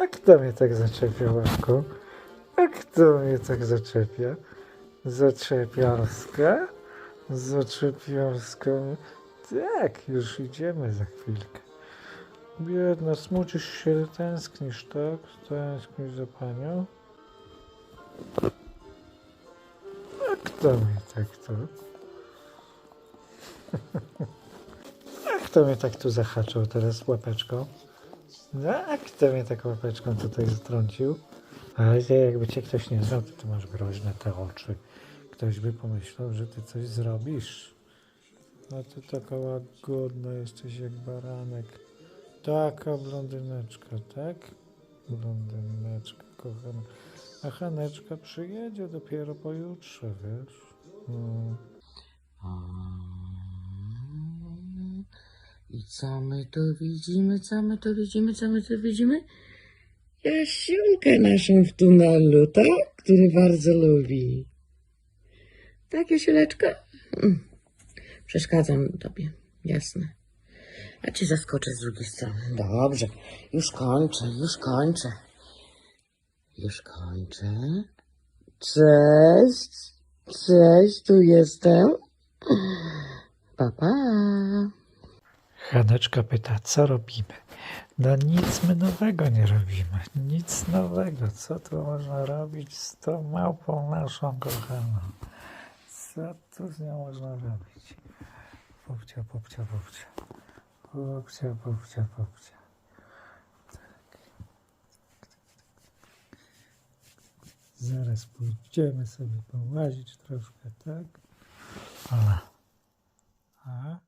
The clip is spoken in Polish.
A kto mnie tak zaczepia łapką? A kto mnie tak zaczepia? Zaczepiarska? Zaczepiarska. Tak, już idziemy za chwilkę. Biedna, smucisz się, tęsknisz, tak? Tęsknisz za panią? A kto mnie tak to? A kto mnie tak tu zahaczał teraz łapeczką? No, a kto mnie tak łapeczką tutaj strącił? Ale jakby cię ktoś nie znał, to ty masz groźne te oczy. Ktoś by pomyślał, że ty coś zrobisz. A ty taka łagodna jesteś jak baranek. Taka blondyneczka, tak? Blondyneczka, kochana. A Haneczka przyjedzie dopiero pojutrze, wiesz? Mm. I co my tu widzimy, co my tu widzimy, co my tu widzimy? Jasiunkę naszą w tunelu, tak? Który bardzo lubi. Tak, Jasiuleczka? Mm. Przeszkadzam tobie, jasne. Ja cię zaskoczę z drugiej strony. Dobrze, już kończę, już kończę. Już kończę. Cześć, cześć, tu jestem. Pa, pa. Haneczka pyta, co robimy? No nic my nowego nie robimy. Nic nowego. Co tu można robić z tą małpą naszą kochaną? Co tu z nią można robić? Popcia, popcia, popcia. Popcia, popcia, popcia. Tak. Zaraz pójdziemy sobie połazić troszkę, tak? Ola. A?